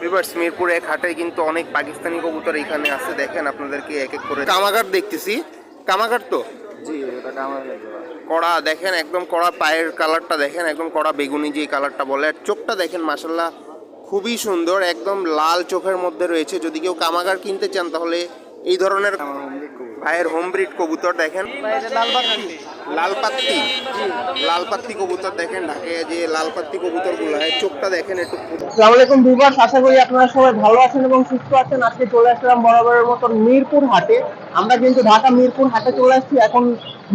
Viewers Mirpur এক হাটে কিন্তু অনেক পাকিস্তানি কবুতর এখানে আছে। দেখেন আপনাদেরকে এক এক করে কামাগার দেখতেছি। কামাগার তো? জি এটা কামার কড়া দেখেন একদম কড়া পায়ের কালারটা দেখেন একদম কড়া বেগুনি যে কালারটা বলে। আর চোখটা দেখেন মাসাল্লাহ খুবই সুন্দর একদম লাল চোখের মধ্যে রয়েছে। যদি কেউ কামাগার কিনতে চান তাহলে এই ধরনের ভাইয়ের হোম ব্রিড কবুতর দেখেন। লাল পাত্তি লাল কবুতর দেখেন ঢাকে যে লাল পাত্তি কবুতরগুলো হয় চোখটা দেখেন একটু। আসসালামু আলাইকুম ভিউয়ার্স আশা করি আপনারা সবাই ভালো আছেন এবং সুস্থ আছেন। আজকে চলে আসলাম বরাবরের মতন মিরপুর হাটে। আমরা কিন্তু ঢাকা মিরপুর হাটে চলে আসছি। এখন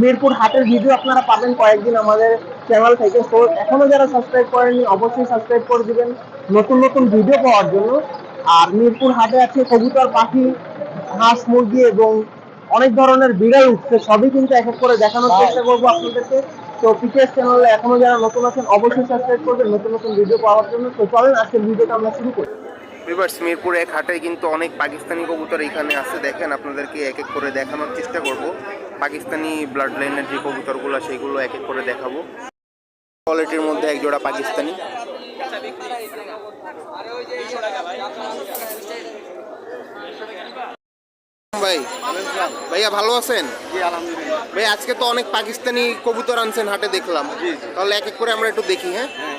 মিরপুর হাটের ভিডিও আপনারা পাবেন কয়েকদিন আমাদের চ্যানেল থেকে। তো এখনও যারা সাবস্ক্রাইব করেননি অবশ্যই সাবস্ক্রাইব করে দিবেন। নতুন নতুন ভিডিও পাওয়ার জন্য। আর মিরপুর হাটে আছে কবুতর পাখি হাঁস মুরগি এবং অনেক ধরনের বিড়াল উঠছে সবই কিন্তু এক এক করে দেখানোর চেষ্টা করব আপনাদেরকে। তো পিকেএস চ্যানেলে এখনও যারা নতুন আছেন অবশ্যই সাবস্ক্রাইব করবেন নতুন নতুন ভিডিও পাওয়ার জন্য। তো চলেন আজকের ভিডিওটা আমরা শুরু করি। ভিভার্স মিরপুর এক হাটে কিন্তু অনেক পাকিস্তানি কবুতর এখানে আছে। দেখেন আপনাদেরকে এক এক করে দেখানোর চেষ্টা করব। পাকিস্তানি ব্লাড লাইনের যে কবুতরগুলো সেগুলো এক এক করে দেখাবো। কোয়ালিটির মধ্যে এক জোড়া পাকিস্তানি। ভাই? ভাইয়া ভালো আছেন? ভাই আজকে তো অনেক পাকিস্তানি কবুতর আনছেন হাটে দেখলাম। তাহলে এক এক করে আমরা একটু দেখি হ্যাঁ? হ্যাঁ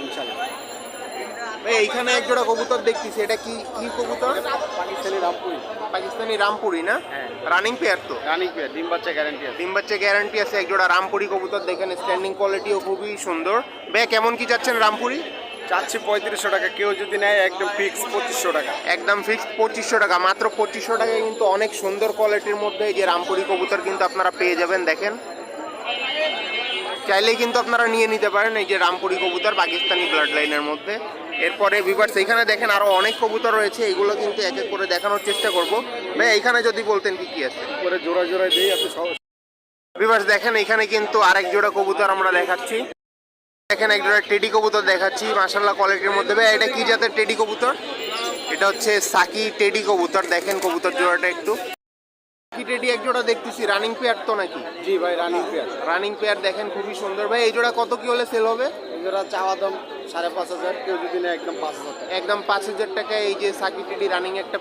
ভাই এইখানে এক জোড়া কবুতর দেখতেছি। এটা কি কি কবুতর? পাকিস্তানি রামপুরি। পাকিস্তানি রামপুরি না? হ্যাঁ। রানিং পেয়ার তো? রানিং পেয়ার ডিম বাচ্চা গ্যারান্টি আছে। ডিম বাচ্চা গ্যারান্টি আছে। এক জোড়া রামপুরি কবুতর দেখেন। স্ট্যান্ডিং কোয়ালিটিও খুবই সুন্দর। ভাই কেমন কি যাচ্ছেন রামপুরি? চাচ্ছি পঁয়ত্রিশশো টাকা। কেউ যদি নেয় একদম ফিক্স পঁচিশশো টাকা। একদম ফিক্সড পঁচিশশো টাকা। মাত্র পঁচিশশো টাকায় কিন্তু অনেক সুন্দর কোয়ালিটির মধ্যে এই যে রামপুরি কবুতর কিন্তু আপনারা পেয়ে যাবেন দেখেন। চাইলেই কিন্তু আপনারা নিয়ে নিতে পারেন এই যে রামপুরি কবুতর পাকিস্তানি ব্লাড লাইনের মধ্যে। এরপরে ভিভার্স এখানে দেখেন আরও অনেক কবুতর রয়েছে এগুলো কিন্তু এক এক করে দেখানোর চেষ্টা করব। ভাই এখানে যদি বলতেন কি কি আছে? করে জোড়া জোড়া দিই আপনি ভিভার্স দেখেন এখানে কিন্তু আরেক জোড়া কবুতর আমরা দেখাচ্ছি। দেখেন একটা টেডি কবুতর দেখাচ্ছি মাসাল্লাহ কোয়ালিটির মধ্যে। ভাই এটা কি জাতের টেডি কবুতর? এটা হচ্ছে সাকি টেডি কবুতর দেখেন কবুতর জোড়াটা একটু। সাকি টেডি এক জোড়া দেখতেছি রানিং পেয়ার তো নাকি? জি ভাই রানিং পেয়ার রানিং পেয়ার দেখেন খুবই সুন্দর। ভাই এই জোড়া কত কি হলে সেল হবে? এই জোড়া চাওয়া দাম সাড়ে পাঁচ হাজার কেউ যদি একদম পাঁচ হাজার একদম পাঁচ হাজার টাকায় এই যে টেডি রানিং একটা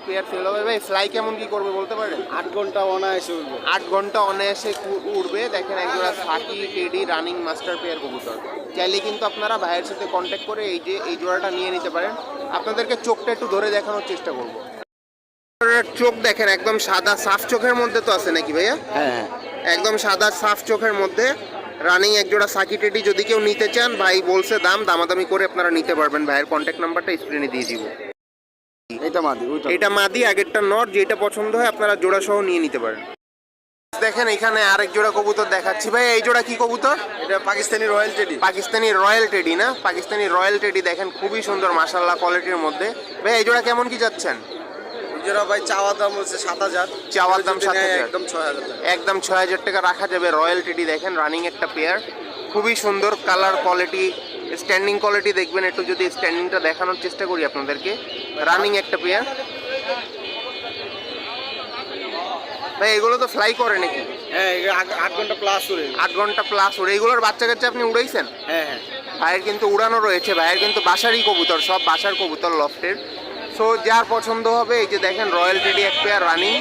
হবে। ভাই ফ্লাই কেমন কি করবে বলতে আট ঘণ্টা অনায়াসে উঠবে আট ঘণ্টা অনায়াসে উড়বে। দেখেন একজোড়া সাকি টেডি রানিং মাস্টার কবুতর। চাইলে কিন্তু আপনারা ভাইয়ের সাথে কন্ট্যাক্ট করে এই যে এই জোড়াটা নিয়ে নিতে পারেন। আপনাদেরকে চোখটা একটু ধরে দেখানোর চেষ্টা করব। চোখ দেখেন একদম সাদা সাফ চোখের মধ্যে তো আছে নাকি ভাইয়া? হ্যাঁ হ্যাঁ। একদম সাদা সাফ চোখের মধ্যে। রানিং একজোড়া সাকি টেডি যদি কেউ নিতে চান ভাই বলছে দাম দামাদামি করে আপনারা নিতে পারবেন। ভাইয়ের কন্ট্যাক্ট নাম্বারটা স্ক্রিনে দিয়ে দিব। এটা মাদি এটা মাদি আগেরটা নট যেটা পছন্দ হয় আপনারা জোড়া সহ নিয়ে নিতে পারেন। দেখেন এখানে আরেক জোড়া কবুতর দেখাচ্ছি। ভাই এই জোড়া কি কবুতর? এটা Pakistani royal teddy Pakistani royal teddy না? পাকিস্তানি রয়্যাল টেডি দেখেন খুবই সুন্দর মাশাল্লাহ কোয়ালিটির মধ্যে। ভাই এই জোড়া কেমন কি যাচ্ছেন? জোড়া ভাই চাওয়া দাম হচ্ছে সাত হাজার। চাওয়ার দাম কেউ যদি 7,000 নেয় একদম ছয় হাজার একদম ছয় হাজার টাকা রাখা যাবে রয়্যাল টেডি দেখেন রানিং একটা পেয়ার খুবই সুন্দর কালার কোয়ালিটি স্ট্যান্ডিং কোয়ালিটি দেখবেন একটু যদি স্ট্যান্ডিংটা দেখানোর চেষ্টা করি আপনাদেরকে। রানিং একটা পেয়ার ভাই এগুলো তো ফ্লাই করে নাকি? হ্যাঁ আট- আট ঘণ্টা প্লাস উড়ে আট ঘণ্টা প্লাস উড়ে এগুলোর বাচ্চা কাচ্চা আপনি উড়াইছেন? হ্যাঁ হ্যাঁ। ভাইয়ের কিন্তু উড়ানো রয়েছে। ভাইয়ের কিন্তু বাসারই কবুতর সব বাসার কবুতর লফটের সো যার পছন্দ হবে, এই যে দেখেন রয়্যাল টেডি এক পেয়ার রানিং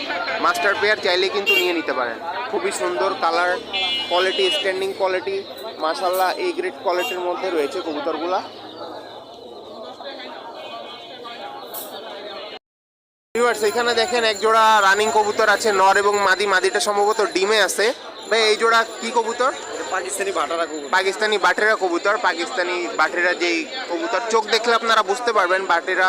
মাস্টার পেয়ার চাইলে কিন্তু নিয়ে নিতে পারেন। খুবই সুন্দর কালার কোয়ালিটি স্ট্যান্ডিং কোয়ালিটি মাশাল্লাহ এই গ্রেড কোয়ালিটির মধ্যে রয়েছে কবুতরগুলা। এখানে দেখেন, এক জোড়া রানিং কবুতর আছে, নর এবং মাদি। মাদিটা সম্ভবত ডিমে আছে। ভাই এই জোড়া কি কবুতর? পাকিস্তানি কুকুর পাকিস্তানি বাটেরা কবুতর পাকিস্তানি বাটেরা যেই কবুতর। চোখ দেখলে আপনারা বুঝতে পারবেন বাটেরা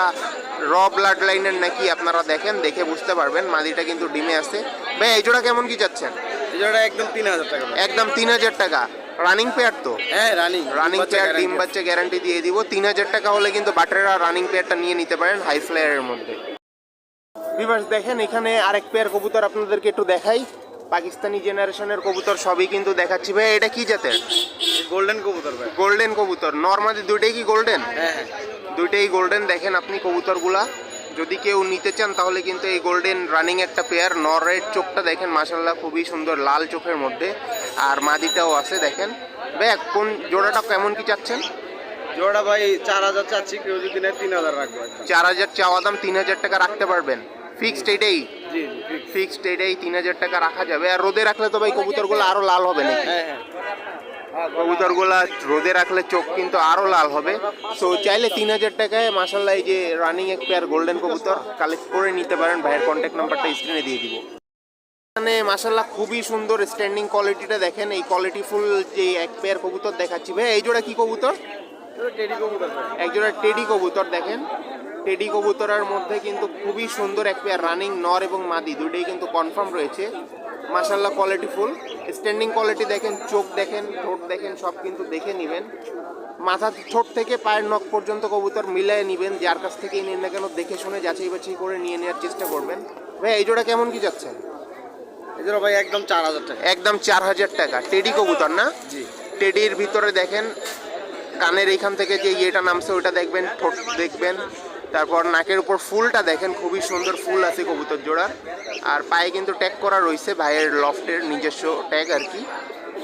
র ব্লাড লাইনের নাকি আপনারা দেখেন দেখে বুঝতে পারবেন। মাদিটা কিন্তু ডিমে আছে। ভাই এই জোড়া কেমন কি যাচ্ছেন? এই জোড়া একদম তিন হাজার টাকা একদম তিন হাজার টাকা। রানিং পেয়ার তো? হ্যাঁ রানিং রানিং পেয়ার ডিম বাচ্চা গ্যারান্টি দিয়ে দিব। তিন হাজার টাকা হলে কিন্তু বাটেরা রানিং পেয়ারটা নিয়ে নিতে পারেন হাই ফ্লায়ারের মধ্যে। দেখেন এখানে আরেক পেয়ার কবুতর আপনাদেরকে একটু দেখাই। পাকিস্তানি জেনারেশনের কবুতর সবই কিন্তু দেখাচ্ছি। ভাই এটা কি জাতের? গোল্ডেন কবুতর ভাই। গোল্ডেন কবুতর। নর্মালি দুইটাই কি গোল্ডেন হ্যাঁ হ্যাঁ। দুইটাই গোল্ডেন দেখেন আপনি কবুতরগুলা। যদি কেউ নিতে চান তাহলে কিন্তু এই গোল্ডেন রানিং একটা পেয়ার নরের চোখটা দেখেন মাসাল্লাহ খুবই সুন্দর লাল চোখের মধ্যে। আর মাদিটাও আছে দেখেন। ভাই কোন জোড়াটা কেমন কি চাচ্ছেন? জোড়া ভাই চার হাজার চাচ্ছি কেউ যদি নেয় তিন হাজার রাখব। একদম। চার হাজার চাওয়া দাম তিন হাজার টাকা রাখতে পারবেন। ফিক্সড এটাই। ফিক্সড এটাই তিন হাজার টাকা রাখা যাবে। আর রোদে রাখলে তো ভাই কবুতরগুলো আরও লাল হবে নাকি? হ্যাঁ হ্যাঁ কবুতরগুলা রোদে রাখলে চোখ কিন্তু আরও লাল হবে। সো চাইলে তিন হাজার টাকায় মাসাল্লাহ এই যে রানিং এক পেয়ার গোল্ডেন কবুতর কালেক্ট করে নিতে পারেন। ভাইয়ের কন্ট্যাক্ট নাম্বারটা স্ক্রিনে দিয়ে দিব। মানে মাসাল্লাহ খুবই সুন্দর স্ট্যান্ডিং কোয়ালিটিটা দেখেন। এই কোয়ালিটি ফুল যে এক পেয়ার কবুতর দেখাচ্ছি। ভাই এই জোড়া কি কবুতর? টেডি কবুতর। ভাই। এক জোড়া টেডি কবুতর দেখেন। টেডি কবুতরের মধ্যে কিন্তু খুবই সুন্দর এক পেয়ার রানিং নর এবং মাদি দুটোই কিন্তু কনফার্ম রয়েছে। মাসাল্লাহ কোয়ালিটি ফুল স্ট্যান্ডিং কোয়ালিটি দেখেন চোখ দেখেন ঠোঁট দেখেন সব কিন্তু দেখে নেবেন। মাথা ঠোঁট থেকে পায়ের নখ পর্যন্ত কবুতর মিলিয়ে নেবেন যার কাছ থেকেই নিন না কেন দেখে শুনে যাচাই বাছাই করে নিয়ে নেওয়ার চেষ্টা করবেন। ভাই এই জোড়া কেমন কি যাচ্ছে? এই জোড়া ভাই একদম চার হাজার টাকা। একদম চার হাজার টাকা। টেডি কবুতর না? জি। টেডির ভিতরে দেখেন কানের এইখান থেকে যে ইয়েটা নামছে ওটা দেখবেন ঠোঁট দেখবেন। তারপর নাকের উপর ফুলটা দেখেন খুবই সুন্দর ফুল আছে কবুতর জোড়ার। আর পায়ে কিন্তু ট্যাগ করা রয়েছে ভাইয়ের লফটের নিজস্ব ট্যাগ আর কি।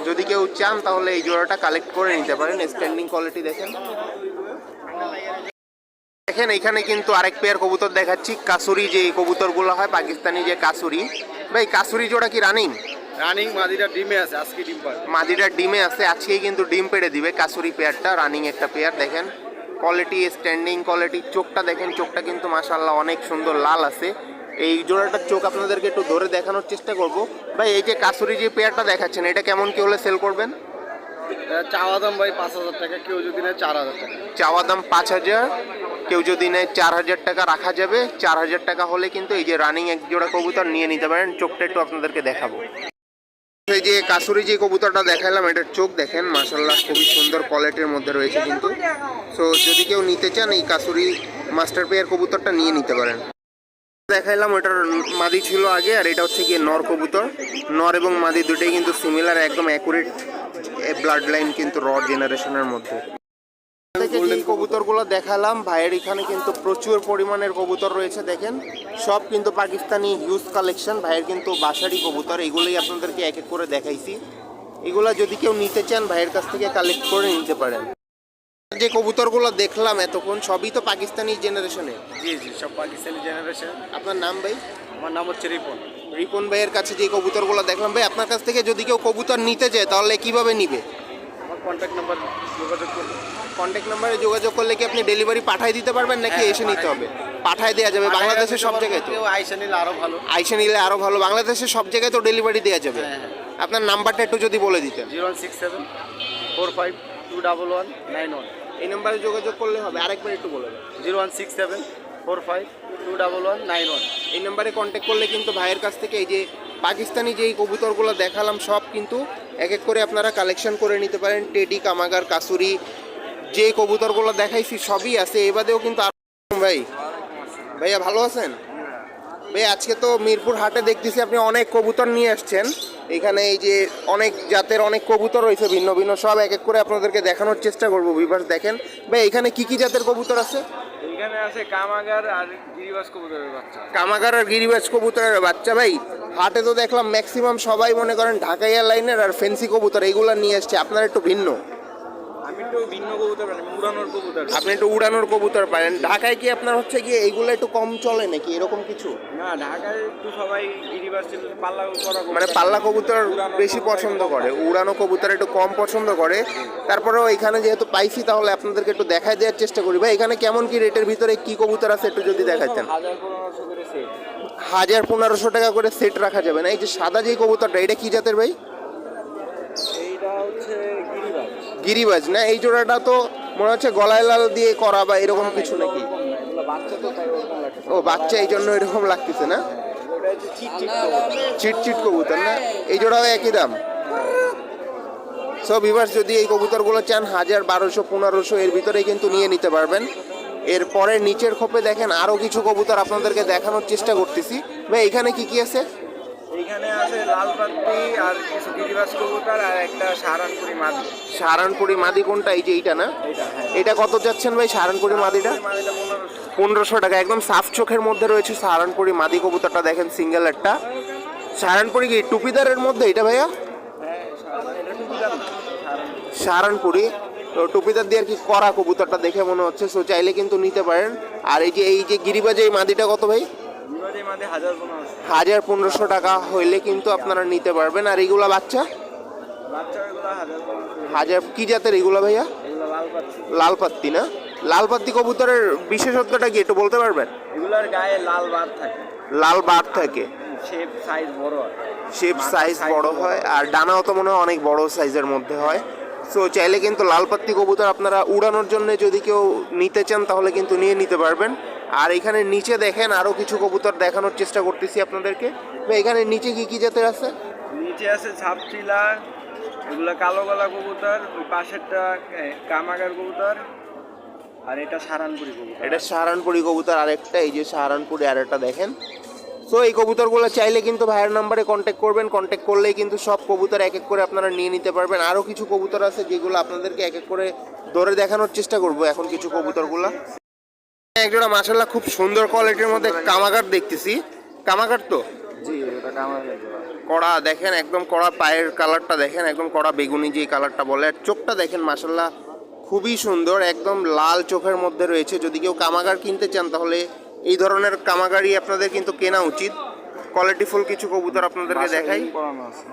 যদি কেউ চান তাহলে এই জোড়াটা কালেক্ট করে নিতে পারেন স্ট্যান্ডিং কোয়ালিটি দেখেন। দেখেন এখানে কিন্তু আরেক পেয়ার কবুতর দেখাচ্ছি কাসুরি যে কবুতরগুলো হয় পাকিস্তানি যে কাসুরি। ভাই কাসুরি জোড়া কি রানিং রানিং মাদিটা ডিমে আছে আজকে ডিম পাবে মাদিটা ডিমে আছে আজকেই কিন্তু ডিম পেড়ে দিবে কাসুরি পেয়ারটা রানিং একটা পেয়ার দেখেন। কোয়ালিটি স্ট্যান্ডিং কোয়ালিটি চোখটা দেখেন চোখটা কিন্তু মাশাল্লাহ অনেক সুন্দর লাল আছে। এই জোড়াটার চোখ আপনাদেরকে একটু ধরে দেখানোর চেষ্টা করব। ভাই এই যে কাসুরি যে পেয়ারটা দেখাচ্ছেন এটা কেমন কি হলে সেল করবেন? চাওয়া দাম ভাই পাঁচ হাজার টাকা কেউ যদি নেয় চার হাজার টাকা। চাওয়া দাম পাঁচ হাজার কেউ যদি নেয় চার হাজার টাকা রাখা যাবে। চার হাজার টাকা হলে কিন্তু এই যে রানিং এক জোড়া কবুতর নিয়ে নিতে পারেন চোখটা একটু আপনাদেরকে দেখাবো। এই যে কাসুরি যে কবুতরটা দেখালাম এটার চোখ দেখেন মাসাল্লাহ খুবই সুন্দর কোয়ালিটির মধ্যে রয়েছে কিন্তু। সো যদি কেউ নিতে চান, এই কাসুরি মাস্টার পেয়ার কবুতরটা নিয়ে নিতে পারেন। দেখাইলাম ওটার মাদি ছিল আগে, আর এটা হচ্ছে গিয়ে নর কবুতর। নর এবং মাদি দুটোই কিন্তু সিমিলার একদম অ্যাকুরেট ব্লাড লাইন কিন্তু র জেনারেশনের মধ্যে। থেকে যে কবুতরগুলো দেখালাম। ভাইয়ের এখানে কিন্তু প্রচুর পরিমাণের কবুতর রয়েছে দেখেন। সব কিন্তু পাকিস্তানি হিউজ কালেকশন ভাইয়ের কিন্তু বাসারি কবুতর। এগুলোই আপনাদেরকে এক এক করে দেখাইছি। এগুলা যদি কেউ নিতে চান ভাইয়ের কাছ থেকে কালেক্ট করে নিতে পারেন। যে কবুতরগুলো দেখলাম এতক্ষণ সবই তো পাকিস্তানি জেনারেশনের জি জি সব পাকিস্তানি জেনারেশন আপনার নাম ভাই? আমার নাম হচ্ছে রিপন। রিপন ভাইয়ের কাছে যে কবুতরগুলো দেখলাম ভাই আপনার কাছ থেকে যদি কেউ কবুতর নিতে চায় তাহলে কীভাবে নিবে? আমার কন্ট্যাক্ট নাম্বার যোগাযোগ করুন। কন্ট্যাক্ট নাম্বারে যোগাযোগ করলে কি আপনি ডেলিভারি পাঠিয়ে দিতে পারবেন নাকি এসে নিতে হবে? পাঠায় দেওয়া যাবে বাংলাদেশের সব জায়গায় তো। আইসা নিলে আরও ভালো। আইসে নিলে আরও ভালো বাংলাদেশের সব জায়গায় তো ডেলিভারি দেওয়া যাবে। হ্যাঁ, আপনার নাম্বারটা একটু যদি বলে দিতেন। Zero one six seven four five two double one nine one. এই নাম্বারে যোগাযোগ করলে হবে। আরেকবার একটু বলে দেন। Zero one six seven four five two double one nine one. এই নাম্বারে কন্ট্যাক্ট করলে কিন্তু ভাইয়ের কাছ থেকে এই যে পাকিস্তানি যেই কবুতরগুলো দেখালাম সব কিন্তু এক এক করে আপনারা কালেকশন করে নিতে পারেন। টেডি কামাগার কাসুরি যে কবুতরগুলো দেখাইছি সবই আছে এবারেও কিন্তু আরো- ভাই। ভাইয়া ভালো আছেন? ভাই আজকে তো মিরপুর হাটে দেখতেছি আপনি অনেক কবুতর নিয়ে আসছেন। এখানে এই যে অনেক জাতের অনেক কবুতর রয়েছে ভিন্ন ভিন্ন সব এক এক করে আপনাদেরকে দেখানোর চেষ্টা করব বিভাস দেখেন। ভাই এখানে কি কি জাতের কবুতর আছে? এখানে আছে কামাগার আর গিরিবাস কবুতরের বাচ্চা। কামাগার আর গিরিবাজ কবুতরের বাচ্চা ভাই। হাটে তো দেখলাম ম্যাক্সিমাম সবাই মনে করেন ঢাকা এয়ারলাইনের আর ফেন্সি কবুতর এইগুলো নিয়ে আসছে। আপনার একটু ভিন্ন। আমি একটু ভিন্ন কবুতর উড়ানোর কবুতর। আপনি একটু উড়ানোর কবুতর পারেন ঢাকায় কি আপনার হচ্ছে গিয়ে এইগুলো একটু কম চলে নাকি? এরকম কিছু? না ঢাকায় একটু সবাই গিরিবাস পাল্লা করা মানে পাল্লা কবুতর বেশি পছন্দ করে। উড়ানো কবুতর একটু কম পছন্দ করে। তারপরেও এখানে যেহেতু পাইছি তাহলে আপনাদেরকে একটু দেখায় দেওয়ার চেষ্টা করি। ভাই এখানে কেমন কি রেটের ভিতরে কি কবুতর আছে একটু যদি দেখাইতেন? হাজার পনেরোশো হাজার পনেরোশো টাকা করে সেট রাখা যাবে না? এই যে সাদা যে কবুতরটা এটা কি জাতের ভাই? এইটা হচ্ছে গিরিবাজ? না, এই জোড়াটা তো মনে হচ্ছে গলায় লাল দিয়ে করা বা এরকম কিছু নাকি? ও, বাচ্চা এই জন্য এরকম লাগতেছে না? চিট চিট কবুতর না? এই জোড়াও একই দাম? সব ভিভার্স যদি এই কবুতরগুলো চান, হাজার, বারোশো, পনেরোশো, এর ভিতরে কিন্তু নিয়ে নিতে পারবেন। এরপরে নিচের খোপে দেখেন আরও কিছু কবুতর আপনাদেরকে দেখানোর চেষ্টা করতেছি। ভাই, এখানে কি কি আছে? এইখানে আছে লাল আর কিছু গিরিবাস কবুতর আর একটা সাহারানপুরি মাদি। সাহারানপুরি মাদি কোনটা? এই যে এইটা না? হ্যাঁ। এটা কত যাচ্ছেন ভাই সাহারানপুরি মাদিটা? পনেরোশো। টাকা। একদম সাফ চোখের মধ্যে রয়েছে সাহারানপুরি মাদি কবুতরটা দেখেন সিঙ্গেল একটা সাহারানপুরি কি টুপিদারের মধ্যে এটা ভাইয়া? হ্যাঁ এটা না সাহারানপুরি তো টুপিদার দিয়ে আর কি করা কবুতরটা দেখে মনে হচ্ছে। সো চাইলে কিন্তু নিতে পারেন। আর এই যে এই যে গিরিবাজে এই মাদিটা কত ভাই? হাজার পনেরোশো। টাকা হইলে কিন্তু আপনারা নিতে পারবেন। আর এইগুলা বাচ্চা? হাজার কি জাতের এগুলা ভাইয়া? এগুলো লাল পাত্তি না? লাল পাত্তি কবুতরের বিশেষত্বটা কি একটু বলতে পারবেন? এগুলোর গায়ে লাল বার থাকে। লাল বার থাকে। শেপ সাইজ বড় হয়। শেপ সাইজ বড়। হয় আর ডানাও তো মনে হয় অনেক বড় সাইজের মধ্যে হয়। সো চাইলে কিন্তু লাল পাত্তি কবুতর আপনারা উড়ানোর জন্য যদি কেউ নিতে চান তাহলে কিন্তু নিয়ে নিতে পারবেন। আর এখানে নিচে দেখেন আরও কিছু কবুতর দেখানোর চেষ্টা করতেছি আপনাদেরকে। এখানে নিচে কি কি জাতের আছে? নিচে আছে ছাপচিলা এগুলো কালো গলা কবুতর ওই পাশেরটা কামাগার কবুতর আর এটা সারানপুরি কবুতর। এটা সাহারানপুরি কবুতর আরেকটা এই যে সাহারানপুরি আরেকটা দেখেন। সো এই কবুতরগুলো চাইলে কিন্তু ভাইয়ের নাম্বারে কন্ট্যাক্ট করবেন কন্ট্যাক্ট করলেই কিন্তু সব কবুতর এক এক করে আপনারা নিয়ে নিতে পারবেন। আরও কিছু কবুতর আছে যেগুলো আপনাদেরকে এক এক করে ধরে দেখানোর চেষ্টা করব এখন কিছু কবুতরগুলো। একজোড়া মাসাল্লাহ খুব সুন্দর কোয়ালিটির মধ্যে কামাগার দেখতেছি। কামাগার তো। কড়া দেখেন একদম কড়া পায়ের কালারটা দেখেন একদম কড়া বেগুনি যে কালারটা বলে। চোখটা দেখেন মাসাল্লাহ খুবই সুন্দর একদম লাল চোখের মধ্যে রয়েছে। যদি কেউ কামাগার কিনতে চান তাহলে এই ধরনের কামাগারই আপনাদের কিন্তু কেনা উচিত। কোয়ালিটিফুল কিছু কবুতর আপনাদেরকে দেখাই।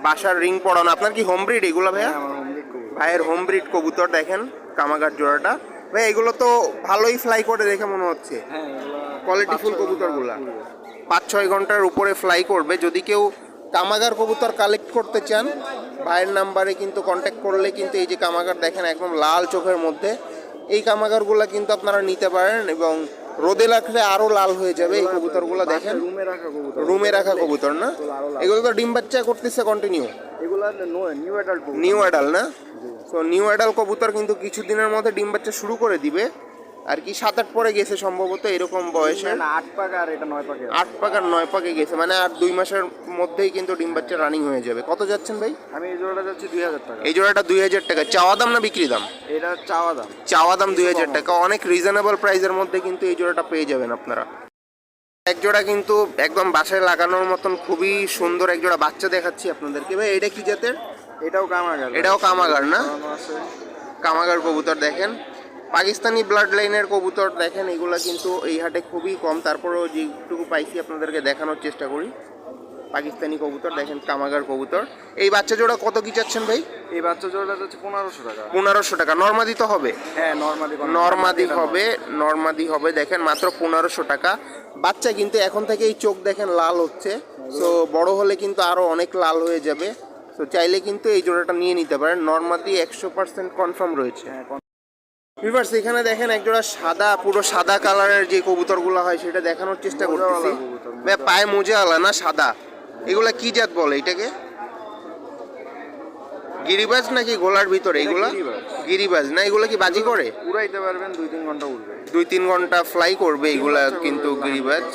বাসার রিং পড়ানো আপনার কি হোম ব্রিড এগুলো ভাইয়া? হ্যাঁ। ভাইয়ের হোম ব্রিড কবুতর দেখেন কামাগার জোড়াটা। ভাই এগুলো তো ভালোই ফ্লাই করে দেখে মনে হচ্ছে। পাঁচ ছয় কবুতরগুলা। পাঁচ ছয় ঘণ্টার উপরে ফ্লাই করবে। যদি কেউ কামাগার কবুতর কালেক্ট করতে চান ভাইয়ের নাম্বারে কিন্তু কন্ট্যাক্ট করলে কিন্তু এই যে কামাগার দেখেন একদম লাল চোখের মধ্যে এই কামাগারগুলো কিন্তু আপনারা নিতে পারেন এবং রোদে রাখলে আরও লাল হয়ে যাবে এই কবুতরগুলো দেখেন। রুমে রাখা কবুতর। রুমে রাখা কবুতর না? এগুলো তো ডিম বাচ্চা করতেছে কন্টিনিউ এগুলো নিউ অ্যাডাল্ট নিউ অ্যাডাল না? তো নিউ অ্যাডাল কবুতর কিন্তু কিছুদিনের মধ্যে ডিম বাচ্চা শুরু করে দিবে। আর কি সাত আট পরে গেছে সম্ভবত এরকম বয়সে। আট পাকা আর এটা নয় পাকে। আট পাকা আর নয় পাকে গেছে মানে আর দুই মাসের মধ্যেই কিন্তু ডিম বাচ্চা রানিং হয়ে যাবে। কত যাচ্ছেন ভাই? আমি এই জোড়াটা যাচ্ছি দুই হাজার টাকা। এই জোড়াটা দুই হাজার টাকা। চাওয়া দাম না বিক্রি দাম? এটা চাওয়া দাম। চাওয়া দাম দুই হাজার টাকা। অনেক রিজনেবল প্রাইসের মধ্যে কিন্তু এই জোড়াটা পেয়ে যাবেন আপনারা। এক জোড়া কিন্তু একদম বাসায় লাগানোর মতন খুবই সুন্দর এক জোড়া বাচ্চা দেখাচ্ছি আপনাদেরকে। ভাই এটা কি জাতের? এটাও কামাগার এটাও কামাগার না। কামাগার কবুতর দেখেন। পাকিস্তানি ব্লাড লাইনের কবুতর দেখেন এগুলা কিন্তু এই হাটে খুবই কম। তারপরেও যেটুকু পাইছি আপনাদেরকে দেখানোর চেষ্টা করি। পাকিস্তানি কবুতর দেখেন কামাগার কবুতর। এই বাচ্চা জোড়া কত কি চাচ্ছেন ভাই? এই বাচ্চা জোড়াটা যাচ্ছে পনেরোশো টাকা। পনেরোশো টাকা। নর্মাদি তো হবে? হ্যাঁ নর্মালি নর্মাদি হবে নর্মাদি। হবে দেখেন মাত্র পনেরোশো টাকা। বাচ্চা কিন্তু এখন থেকেই চোখ দেখেন লাল হচ্ছে। সো বড় হলে কিন্তু আরও অনেক লাল হয়ে যাবে। তো চাইলে কিন্তু এই জোড়াটা নিয়ে নিতে পারেন। নর্মালি একশো পার্সেন্ট কনফার্ম রয়েছে। হ্যাঁ ভিভার্স এখানে দেখেন একজোড়া সাদা পুরো সাদা কালারের যে কবুতরগুলো হয় সেটা দেখানোর চেষ্টা করতেছি। পায়ে মোজাওয়ালা না সাদা? এগুলা কি জাত বলে এটাকে? গিরিবাজ নাকি গোলার ভিতরে? এগুলা? গিরিবাজ। গিরিবাজ না? এগুলা কি বাজি করে? উড়াইতে পারবেন দুই তিন ঘণ্টা উড়বে। দুই তিন ঘণ্টা ফ্লাই করবে এগুলা কিন্তু গিরিবাজ।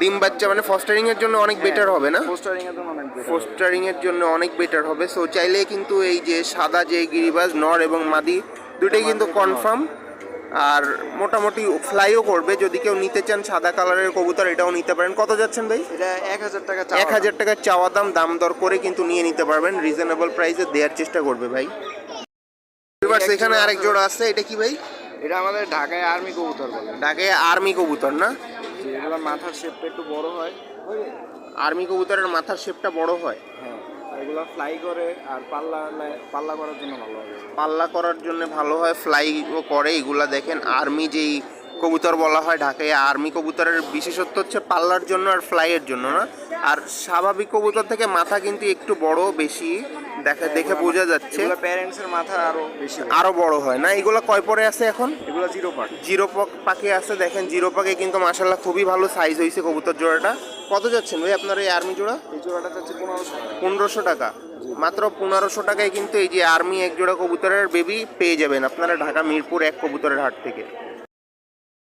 ডিম বাচ্চা মানে ফস্টারিং এর জন্য অনেক বেটার হবে না? পোস্টারিং এর জন্য অনেক better। ফোস্টারিং এর জন্য অনেক বেটার হবে। সো চাইলে কিন্তু এই যে সাদা যে গিরিবাজ নর এবং মাদি দুটোই কিন্তু কনফার্ম আর মোটামুটি ফ্লাইও করবে। যদি কেউ নিতে চান সাদা কালারের কবুতর এটাও নিতে পারেন। কত যাচ্ছেন ভাই? এটা এক হাজার টাকা এক হাজার টাকার চাওয়া দাম। দাম দর করে কিন্তু নিয়ে নিতে পারবেন। রিজনেবল প্রাইসে দেওয়ার চেষ্টা করবে ভাই। এবার সেখানে আরেক জোড়া আছে। এটা কি ভাই? এটা আমাদের ঢাকায় আর্মি কবুতর বলে। ঢাকায় আর্মি কবুতর না? যে এগুলো মাথার শেপটা একটু বড় হয়। আর্মি কবুতরের মাথার শেপটা বড় হয়। হ্যাঁ এগুলো ফ্লাই করে আর পাল্লা পাল্লা করার জন্য ভালো হবে পাল্লা করার জন্য ভালো হয় ফ্লাইও করে এগুলা দেখেন আর্মি যেই কবুতর বলা হয় ঢাকায় আর্মি কবুতরের বিশেষত্ব হচ্ছে পাল্লার জন্য আর ফ্লাইয়ের জন্য না। আর স্বাভাবিক কবুতর থেকে মাথা কিন্তু একটু বড় বেশি। দেখা দেখে বোঝা যাচ্ছে। এগুলো প্যারেন্টস এর মাথা আরও বেশি। আরও বড় হয়। না এগুলো কয় পরে আছে এখন? এগুলো জিরো পার্ট জিরো পক- পাকে আছে। দেখেন জিরো পাকে কিন্তু মাসাল্লাহ খুবই ভালো সাইজ হয়েছে কবুতর জোড়াটা। কত যাচ্ছেন ভাই আপনার এই আর্মি জোড়া? এই জোড়াটা হচ্ছে পনেরোশো পনেরোশো টাকা। মাত্র পনেরোশো টাকায় কিন্তু এই যে আর্মি এক জোড়া কবুতরের বেবি পেয়ে যাবেন আপনারা ঢাকা মিরপুর এক কবুতরের হাট থেকে।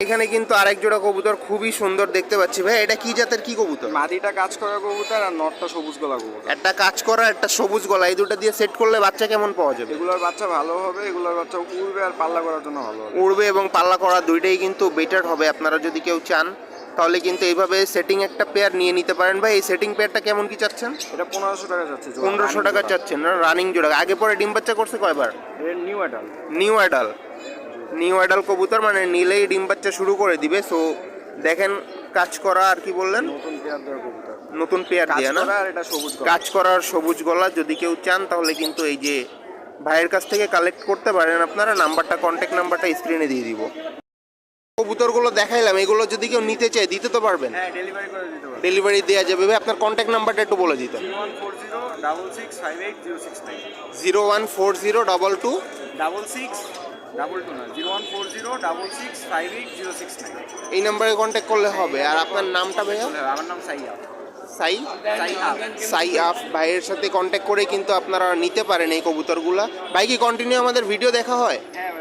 এখানে কিন্তু আরেক জোড়া কবুতর খুবই সুন্দর দেখতে পাচ্ছি। ভাই এটা কি জাতের কি কবুতর? মাদিটা কাজ করা কবুতর আর নটটা সবুজ গলা কবুতর। একটা কাজ করা একটা সবুজ গলা। এই দুটো দিয়ে সেট করলে বাচ্চা কেমন পাওয়া যাবে? এগুলোর বাচ্চা ভালো হবে এগুলোর বাচ্চা উড়বে আর পাল্লা করার জন্য ভালো হবে। উড়বে এবং পাল্লা করা দুইটাই কিন্তু বেটার হবে আপনারা যদি কেউ চান তাহলে কিন্তু এইভাবে সেটিং একটা পেয়ার নিয়ে নিতে পারেন। ভাই এই সেটিং পেয়ারটা কেমন কি চাচ্ছেন? এটা পনেরোশো টাকা যাচ্ছে পনেরোশো টাকা চাচ্ছেন রানিং জোড়া। আগে পরে ডিম বাচ্চা করছে কয়বার? New adult new adult new adult কবুতর মানে নিলেই ডিম বাচ্চা শুরু করে দিবে সো দেখেন কাজ করা আর কি বললেন? নতুন পেয়ার দেওয়ার কবুতর। নতুন পেয়ার কাজ না? এটা সবুজ কাজ করার সবুজ গলা যদি কেউ চান তাহলে কিন্তু এই যে ভাইয়ের কাছ থেকে কালেক্ট করতে পারেন আপনারা নাম্বারটা কন্ট্যাক্ট নাম্বারটা স্ক্রিনে দিয়ে দিব। কবুতরগুলো দেখাইলাম এগুলো যদি কেউ নিতে চায় দিতে তো পারবেন। হ্যাঁ ডেলিভারি করে দিতে পারব ডেলিভারি দেওয়া যাবে। ভাই আপনার কন্ট্যাক্ট নাম্বারটা একটু বলে দিতেন। Nine zero one four zero double two double six double two না zero one four zero double six five eight zero six nine এই নাম্বারে কন্ট্যাক্ট করলে হবে। আর আপনার নামটা ভাইয়া? আমার নাম সাইয়া সাই? সাই আফ ভাইয়ের সাথে কন্ট্যাক্ট করে কিন্তু আপনারা নিতে পারেন এই কবুতরগুলা। ভাই কি কন্টিনিউ আমাদের ভিডিও দেখা হয়? হ্যাঁ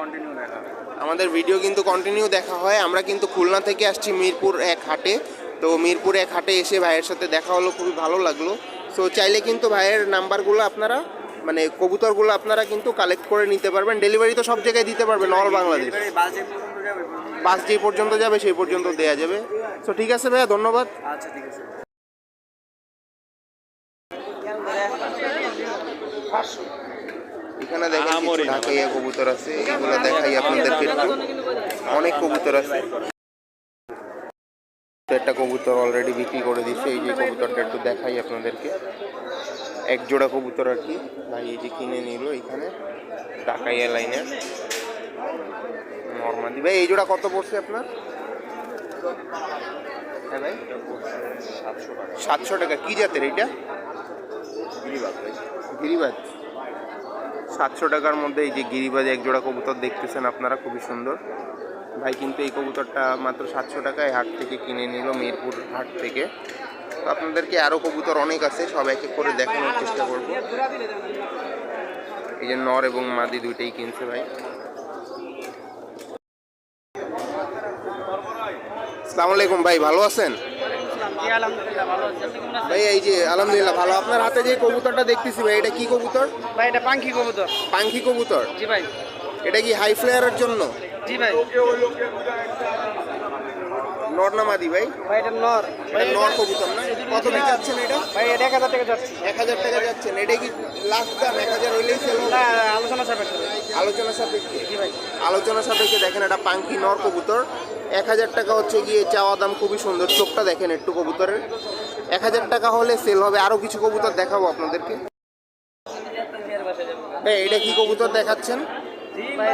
কন্টিনিউ দেখা হবে। আমাদের ভিডিও কিন্তু কন্টিনিউ দেখা হয়। আমরা কিন্তু খুলনা থেকে আসছি মিরপুর এক হাটে। তো মিরপুর এক হাটে এসে ভাইয়ের সাথে দেখা হলো খুবই ভালো লাগল। সো চাইলে কিন্তু ভাইয়ের নাম্বারগুলো আপনারা মানে কবুতরগুলো আপনারা কিন্তু কালেক্ট করে নিতে পারবেন। ডেলিভারি তো সব জায়গায় দিতে পারবেন অল বাংলাদেশ বাস যে পর্যন্ত যাবে যেই পর্যন্ত যাবে সেই পর্যন্ত দেয়া যাবে। সো ঠিক আছে ভাইয়া ধন্যবাদ। আচ্ছা ঠিক আছে। এখানে দেখেন কিছু ঢাকাইয়া কবুতর আছে এগুলো দেখাই আপনাদেরকে একটু অনেক কবুতর আছে। তো একটা কবুতর অলরেডি বিক্রি করে দিচ্ছে এই যে কবুতরটা একটু দেখাই আপনাদেরকে। এক জোড়া কবুতর আর কি। ভাই, এই যে কিনে নিল এখানে ঢাকাইয়া লাইনের নর্মাদি। ভাই, এই জোড়া কত পড়ছে আপনার? হ্যাঁ ভাই সাতশো টাকা। সাতশো টাকা। কি জাতের এইটা গিরিবাজ ভাই। গিরিবাজ? সাতশো টাকার মধ্যে এই যে গিরিবাজ এক জোড়া কবুতর দেখতেছেন আপনারা, খুবই সুন্দর। ভাই, কিন্তু এই কবুতরটা মাত্র সাতশো টাকায় হাট থেকে কিনে নিল মিরপুর হাট থেকে। আপনাদেরকে আরও কবুতর অনেক আছে সব এক এক করে দেখানোর চেষ্টা করব। এই যে নর এবং মাদি দুইটাই কিনছে ভাই। আসসালামু আলাইকুম ভাই ভালো আছেন? ভাই এই যে আলহামদুলিল্লাহ ভালো। আপনার হাতে যে কবুতরটা দেখতেছি ভাই এটা কি কবুতর? ভাই এটা পাঙ্খি কবুতর। পাঙ্খি কবুতর? জি ভাই। এটা কি হাই ফ্লেয়ারের জন্য? জি ভাই। নর না মাদি ভাই? ভাই এটা নর। এটা নর কবুতর না? কত কি যাচ্ছেন এটা? ভাই এটা এক হাজার টাকা যাচ্ছে। এক হাজার টাকা যাচ্ছেন এটা কি লাস্ট দাম? এক হাজার হইলেই সেল হবে? না আলোচনা সাপেক্ষে। আলোচনা সাপেক্ষে? জি ভাই। আলোচনা সাপেক্ষে দেখেন এটা পাঙ্কি নর কবুতর। এক হাজার টাকা হচ্ছে গিয়ে চাওয়া দাম খুবই সুন্দর। চোখটা দেখেন একটু কবুতরের। এক হাজার টাকা হলে সেল হবে। আরও কিছু কবুতর দেখাবো আপনাদেরকে। ভাই এটা কি কবুতর দেখাচ্ছেন? ভাই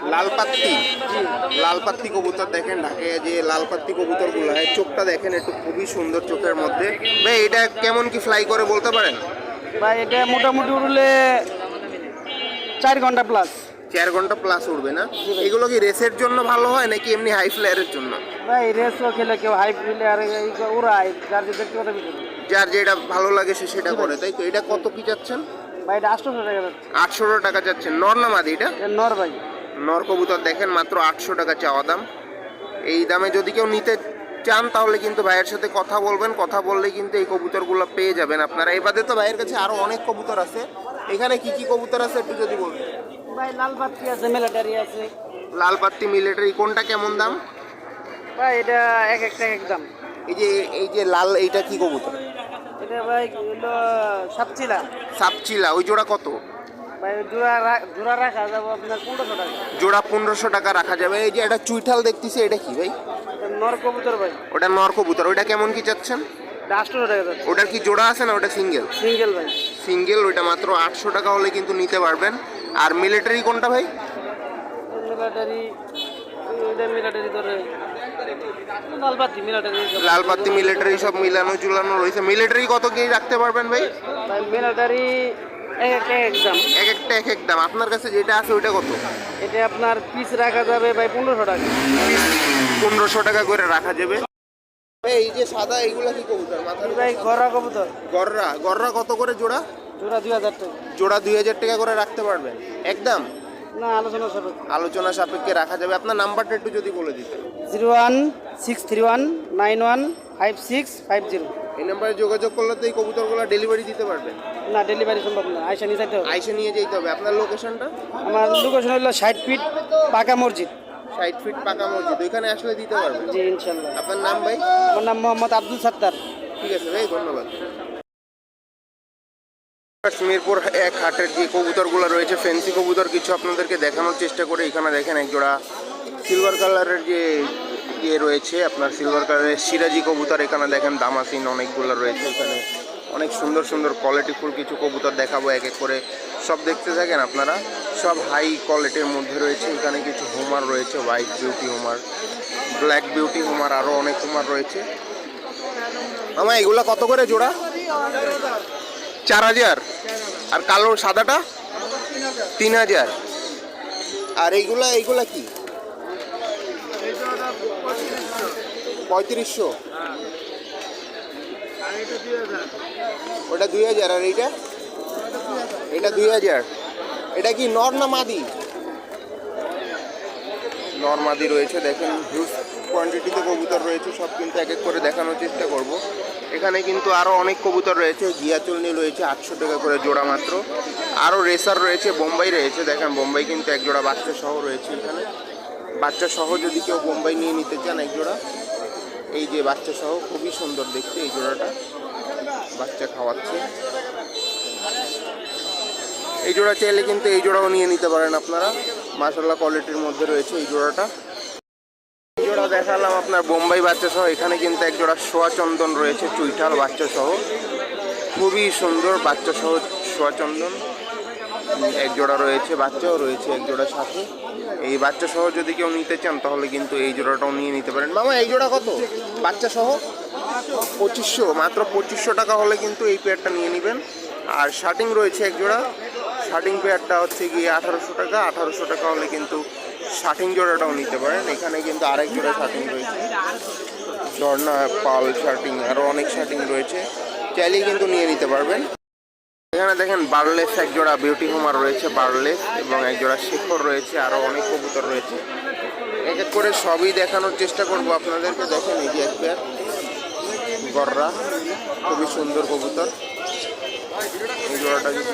এটা লাল বাতি লাল পাত্তি লাল পাত্তি কবুতর দেখেন ঢাকে যে লাল পাত্তি কবুতরগুলো হয় চোখটা দেখেন একটু খুবই সুন্দর চোখের মধ্যে। ভাই এটা কেমন কি ফ্লাই করে বলতে পারেন? ভাই এটা মোটামুটি উড়লে চার ঘণ্টা প্লাস চার ঘণ্টা প্লাস উঠবে না? এগুলো কি রেসের জন্য ভালো হয় নাকি এমনি হাই ফ্লায়ারের জন্য? ভাই রেসও খেলে কেউ হাই ফিলে আর এই উড়াই যার যে ব্যক্তিগত বিষয় যার যেটা ভালো লাগে সে সেটা করে তাই তো? এটা কত কি চাচ্ছেন? ভাই এটা আটশোশো টাকা যাচ্ছে। আটশো টাকা চাচ্ছেন নর না মাদি এটা নর ভাই। নর কবুতর দেখেন মাত্র আটশো টাকা চাওয়া দাম। এই দামে যদি কেউ নিতে চান তাহলে কিন্তু ভাইয়ের সাথে কথা বলবেন। কথা বললে কিন্তু এই কবুতরগুলো পেয়ে যাবেন আপনারা। এই বাদে তো ভাইয়ের কাছে আরও অনেক কবুতর আছে। এখানে কি কি কবুতর আছে একটু যদি বলবেন ভাই লাল বাতি আছে মিলিটারি আছে। লাল পাত্তি মিলিটারি কোনটা কেমন দাম? ভাই এটা এক একটা এক দাম। এই যে এই যে লাল এইটা কি কবুতর? এটা ভাই হলো সাতচিলা সাপচিলা ওই জোড়া কত? জোড়া রা- জোড়া রাখা যাব আপনার পনেরোশো টাকা। জোড়া পনেরোশো টাকা রাখা যাবে। এই যে এটা চুইঠাল দেখতেছি এটা কি ভাই? এটা নর ভাই। ওটা নর কবুতর। ওইটা কেমন কি চাচ্ছেন? ওটার কি জোড়া আছে না ওটা সিঙ্গেল? সিঙ্গেল ভাই। সিঙ্গেল ওইটা মাত্র আটশো টাকা হলে কিন্তু নিতে পারবেন। আর মিলিটারি কোনটা ভাই? লালবাতি মিলিটারি লাল পাত্তি মিলিটারি সব। মিলানো ঝুলানো রয়েছে। মিলিটারি কত কি রাখতে পারবেন ভাই? ভাই মিলিটারি এক একটা এক দাম। এক একটা এক এক দাম। আপনার কাছে যেটা আছে ওইটা কত? এটা আপনার পিস রাখা যাবে ভাই পনেরোশো টাকা। পনেরোশো টাকা করে রাখা যাবে। এই যে সাদা এইগুলা কি কবুতর? মাথার ভাই ঘররা কবুতর। গররা গররা কত করে জোড়া? জোড়া দুই হাজার টাকা। জোড়া দুই হাজার টাকা করে রাখতে পারবেন। একদম না আলোচনা সবে আলোচনা সাপেক্ষে রাখা যাবে। আপনার নাম্বারটা একটু যদি বলে দিতেন। Zero one six three one nine one five six five zero. এই নাম্বারে যোগাযোগ করলে তো এই কবুতরগুলো ডেলিভারি দিতে পারবেন না ডেলিভারি সম্ভব না আইসা নিয়ে যাইতে হবে। আইসে নিয়ে যেতে হবে। আপনার লোকেশনটা আমার লোকেশন হলো ষাট ফিট পাকা মসজিদ। ষাট ফিট পাকা মসজিদ ওইখানে আসলে দিতে পারবেন জি ইনশাল্লাহ আপনার নাম ভাই? আমার নাম মোহাম্মদ আব্দুল সাত্তার। ঠিক আছে ভাই ধন্যবাদ। কাশ্মীরপুর এক হাটের যে কবুতরগুলো রয়েছে ফেন্সি কবুতর কিছু আপনাদেরকে দেখানোর চেষ্টা করে। এখানে দেখেন একজোড়া সিলভার কালারের যে ইয়ে রয়েছে, আপনার সিলভার কালারের সিরাজি কবুতর, এখানে দেখেন দামাসিন অনেকগুলো রয়েছে, এখানে অনেক সুন্দর সুন্দর কোয়ালিটিফুল কিছু কবুতর দেখাবো এক এক করে। সব দেখতে থাকেন আপনারা? সব হাই কোয়ালিটির মধ্যে রয়েছে, এখানে কিছু হোমার রয়েছে white beauty homer black beauty homer আরও অনেক হোমার রয়েছে। আমার এগুলো কত করে জোড়া? চার হাজার। আর কালো সাদাটা? তিন হাজার। আর এইগুলা এইগুলা কি? পঁয়ত্রিশশো। ওটা দুই হাজার, আর এইটা? এটা দুই হাজার। এটা কি নর না মাদি রয়েছে, দেখেন হিউজ কোয়ান্টিটিতে কবুতর রয়েছে, সব কিন্তু এক এক করে দেখানোর চেষ্টা করব। এখানে কিন্তু আরও অনেক কবুতর রয়েছে গিয়াচলনি রয়েছে, আটশো টাকা করে জোড়া মাত্র। আরও রেসার রয়েছে, বোম্বাই রয়েছে, দেখেন বোম্বাই কিন্তু এক জোড়া বাচ্চা সহ রয়েছে এখানে। বাচ্চা সহ যদি কেউ বোম্বাই নিয়ে নিতে চান এক জোড়া এই যে বাচ্চা সহ খুবই সুন্দর দেখতে এই জোড়াটা। বাচ্চা খাওয়াচ্ছে। এই জোড়া চাইলে কিন্তু এই জোড়াও নিয়ে নিতে পারেন আপনারা। মাসাল্লাহ কোয়ালিটির মধ্যে রয়েছে এই জোড়াটা। এই জোড়া দেখালাম আপনার বোম্বাই বাচ্চা সহ। এখানে কিন্তু এক জোড়া সোয়া চন্দন রয়েছে, চুইঠাল বাচ্চা সহ। খুবই সুন্দর বাচ্চা সহ সোয়া চন্দন। এক জোড়া রয়েছে, বাচ্চাও রয়েছে এক জোড়ার সাথে। এই বাচ্চা সহ যদি কেউ নিতে চান, তাহলে কিন্তু এই জোড়াটাও নিয়ে নিতে পারেন। মামা, এই জোড়া কত? বাচ্চা সহ? পঁচিশশো, মাত্র পঁচিশশো টাকা হলে কিন্তু এই পেয়ারটা নিয়ে নেবেন। আর শার্টিং রয়েছে এক জোড়া। শার্টিং পেয়ারটা হচ্ছে গিয়ে আঠারোশো টাকা। আঠারোশো টাকা হলে কিন্তু শার্টিং জোড়াটাও নিতে পারেন। এখানে কিন্তু আরেক জোড়া শার্টিং রয়েছে। ঝর্ণা, পাল শার্টিং আরও অনেক শার্টিং রয়েছে। চাইলেই কিন্তু নিয়ে নিতে পারবেন। এখানে দেখেন বার্লেস এক জোড়া বিউটি হোমার রয়েছে বার্লেস এবং এক জোড়া শেখর রয়েছে আরও অনেক কবুতর রয়েছে। এক এক করে সবই দেখানোর চেষ্টা করব আপনাদেরকে দেখেন এই যে এক পেয়ার গররা খুবই সুন্দর কবুতর। এই জোড়াটা যদি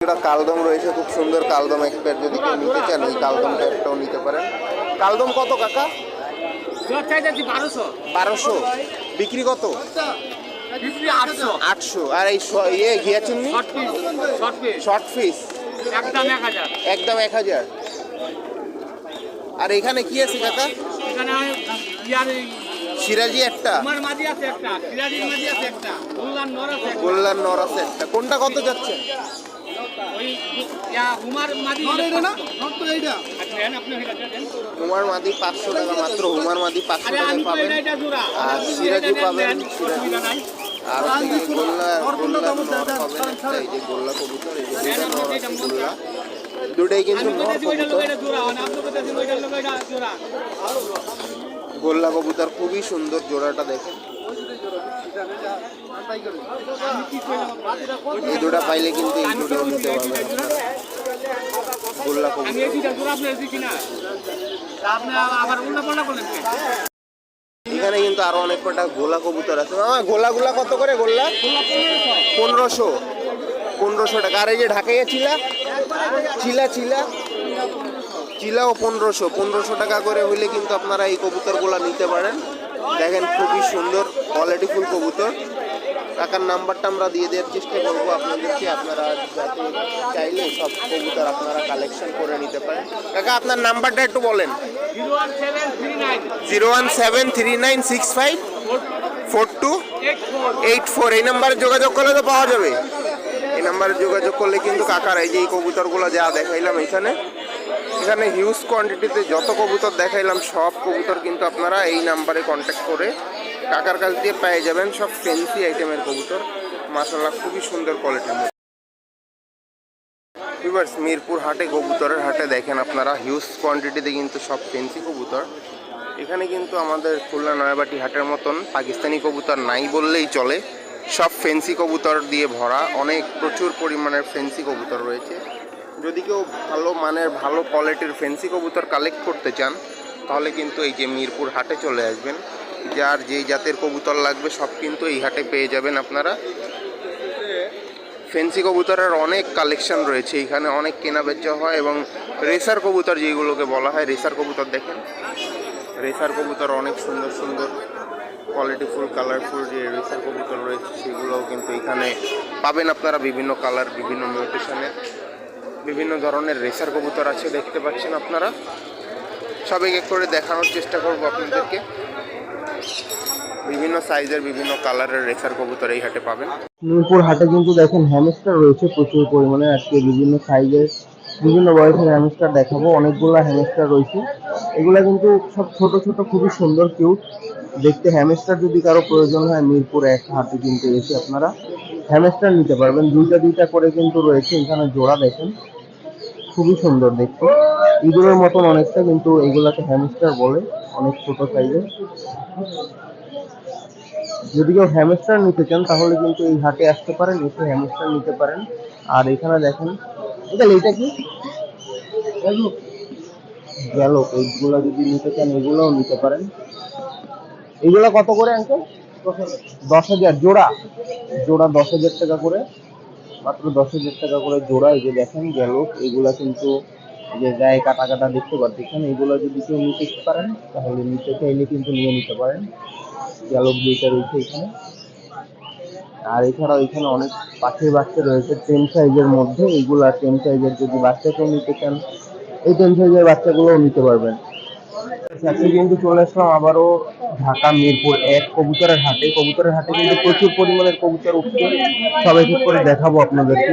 জোড়া কালদম রয়েছে খুব সুন্দর কালদম এক পেয়ার যদি কেউ নিতে চান এই কালদমটা একটাও নিতে পারেন। কালদম কত কাকা? বারোশো। বিক্রি কত? আটশো। আর এই শ- ইয়ে ঘিয়া চুন্নি শর্ট পিস একদম এক হাজার। আর এখানে কি আছে কাকা? এখানে সিরাজি একটা। গোল্লার নর আছে একটা। কোনটা কত যাচ্ছে? হুমার মাদি পাঁচশো টাকা মাত্র। হুমার মাদি পাঁচশো টাকা পাবেন। আর সিরাজি পাবেন, সিরাজি। আর গোল্লা গোল্লা কবুতর গোল্লা গোল্লা খুবই সুন্দর জোড়াটা দেখেন এই দুটা পাইলে কিন্তু এই দুটাও নিতে আপনারা। গোল্লা কবুতর আপনি আবার উল্টা করলেন? এখানে কিন্তু আরও অনেক কটা গোলা কবুতর আছে। মামা গোলা গোলা কত করে গোল্লা? পনেরোশো। পনেরোশো টাকা। আর এই যে ঢাকাইয়া চিলা? চিলা চিলা। চিলাও পনেরোশো। পনেরোশো টাকা করে হইলে কিন্তু আপনারা এই কবুতরগুলো নিতে পারেন। দেখেন খুবই সুন্দর কোয়ালিটিফুল কবুতর। কাকার নাম্বারটা আমরা দিয়ে দেওয়ার চেষ্টা করব আপনাদেরকে। আপনারা যাতে চাইলে সব কবুতর আপনারা কালেকশন করে নিতে পারেন। কাকা, আপনার নাম্বারটা একটু বলেন। Zero one seven three nine six five, four two, eight four. এই নাম্বারে যোগাযোগ করলে তো পাওয়া যাবে। এই নাম্বারে যোগাযোগ করলে কিন্তু কাকার এই যে এই কবুতরগুলো যা দেখাইলাম এখানে এখানে হিউজ কোয়ান্টিটিতে যত কবুতর দেখাইলাম, সব কবুতর কিন্তু আপনারা এই নাম্বারে কন্ট্যাক্ট করে কাকার কাছ দিয়ে পেয়ে যাবেন সব ফেন্সি আইটেমের কবুতর। মাসাল্লাহ খুবই সুন্দর কোয়ালিটির মধ্যে। ভিউয়ার্স মিরপুর হাটে কবুতরের হাটে দেখেন আপনারা হিউজ কোয়ান্টিটিতে কিন্তু সব ফেন্সি কবুতর। এখানে কিন্তু আমাদের খুলনা নয়াবাটি হাটের মতন পাকিস্তানি কবুতর নাই বললেই চলে। সব ফেন্সি কবুতর দিয়ে ভরা, অনেক প্রচুর পরিমাণের ফেন্সি কবুতর রয়েছে। যদি কেউ ভালো মানের, ভালো কোয়ালিটির ফেন্সি কবুতর কালেক্ট করতে চান, তাহলে কিন্তু এই যে মিরপুর হাটে চলে আসবেন। যার যেই জাতের কবুতর লাগবে সব কিন্তু এই হাটে পেয়ে যাবেন আপনারা। ফেন্সি কবুতরের অনেক কালেকশন রয়েছে, এখানে অনেক কেনা বেচা হয় এবং রেসার কবুতর যেগুলোকে বলা হয়, রেসার কবুতর দেখেন। রেসার কবুতর অনেক সুন্দর সুন্দর কোয়ালিটিফুল কালারফুল যে রেসার কবুতর রয়েছে, সেগুলোও কিন্তু এখানে পাবেন আপনারা বিভিন্ন কালার, বিভিন্ন মিউটেশনে বিভিন্ন ধরনের রেসার কবুতর আছে, দেখতে পাচ্ছেন আপনারা। সবাইকে করে দেখানোর চেষ্টা করব আপনাদেরকে। বিভিন্ন সাইজের বিভিন্ন কালারের রেসার কবুতর এই হাটে পাবেন। মিরপুর হাটে কিন্তু দেখেন হ্যামস্টার রয়েছে প্রচুর পরিমাণে। আজকে বিভিন্ন সাইজের বিভিন্ন বয়সের হ্যামস্টার দেখাবো। অনেকগুলো হ্যামস্টার রয়েছে। এগুলা কিন্তু সব ছোট ছোট, খুবই সুন্দর কিউট দেখতে হ্যামস্টার যদি কারও প্রয়োজন হয়, মিরপুর এক হাটে কিন্তু এসে আপনারা হ্যামস্টার নিতে পারবেন। দুইটা দুইটা করে কিন্তু রয়েছে। এখানে জোড়া দেখেন। খুবই সুন্দর দেখতে। ইঁদুরের মতন অনেকটা কিন্তু এগুলাকে হ্যামস্টার বলে, অনেক ছোট সাইজের যদি কেউ হ্যামস্টার নিতে চান, তাহলে কিন্তু এই হাটে আসতে পারেন, এসে হ্যামস্টার নিতে পারেন। আর এখানে দেখেন, এটা এটা কি? গেল, এইগুলো যদি নিতে চান, এগুলোও নিতে পারেন। এগুলো কত করে আঙ্কেল দশ হাজার, জোড়া। জোড়া দশ হাজার টাকা করে। মাত্র দশ হাজার টাকা করে জোড়া, এই যে দেখেন, গেল, এগুলা কিন্তু যে গায়ে কাটা কাটা দেখতে পাচ্ছেন এগুলো যদি কেউ নিতে পারেন তাহলে নিতে চাইলে কিন্তু নিয়ে নিতে পারেন। গ্যালপ দুইটা রয়েছে এখানে। আর এছাড়াও এখানে অনেক পাখির বাচ্চা রয়েছে টেন সাইজের মধ্যে। এইগুলা টেন সাইজের যদি বাচ্চাকেও নিতে চান, এই টেন সাইজের বাচ্চাগুলোও নিতে পারবেন। আজকে কিন্তু চলে আসলাম আবারও ঢাকা মিরপুর এক কবুতরের হাটে। কবুতরের হাটে কিন্তু প্রচুর পরিমাণের কবুতর উঠছে। সবাই ঠিক করে দেখাবো আপনাদেরকে।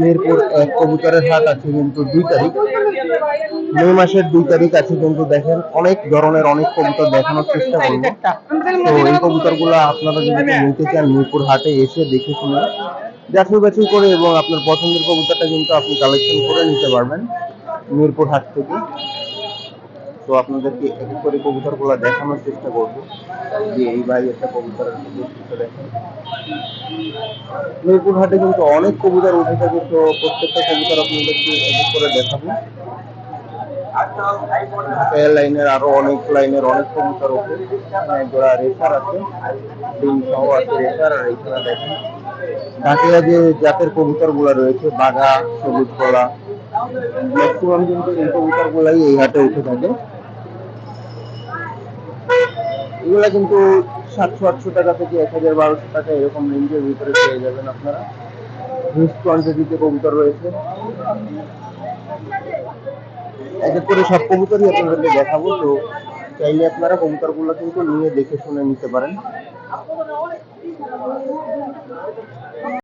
মিরপুর এক কবুতরের হাট আছে কিন্তু দুই তারিখ। মে মাসের দুই তারিখ আছে কিন্তু দেখেন, অনেক ধরনের অনেক কবুতর দেখানোর চেষ্টা করব তো এই কবুতরগুলো আপনারা যদি নিতে চান মিরপুর হাটে এসে দেখে শুনে যাচাই বাছাই করে এবং আপনার পছন্দের কবুতরটা কিন্তু আপনি কালেকশন করে নিতে পারবেন মিরপুর হাট থেকে। তো আপনাদেরকে এক এক করে কবুতরগুলা দেখানোর চেষ্টা করব। যে এই ভাই একটা কবুতরটা দেখেন। মিরপুর হাটে কিন্তু অনেক কবুতর উঠে থাকে, তো প্রত্যেকটা কবুতর আপনাদেরকে এক এক করে দেখাবো। ঢাকা লাইনের আরও অনেক লাইনের অনেক কবুতর ওঠে এখানে জোড়া রেসার আছে। ডিম সহ আছে রেসার আর এখানে দেখেন। যে জাতের কবুতরগুলা রয়েছে, বাঘা, সবুজ কলা। ম্যাক্সিমাম কিন্তু এই কবুতর গুলাই এই হাটে উঠে থাকে। এগুলা কিন্তু সাতশো, আটশো টাকা থেকে এক হাজার, বারোশো টাকা এরকম রেঞ্জের ভিতরে পেয়ে যাবেন আপনারা। হিউজ কোয়ান্টিটিতে কবুতর রয়েছে। এক এক করে সব কবুতরই আপনাদেরকে দেখাবো, তো চাইলে আপনারা কবুতরগুলো কিন্তু নিয়ে দেখে শুনে নিতে পারেন।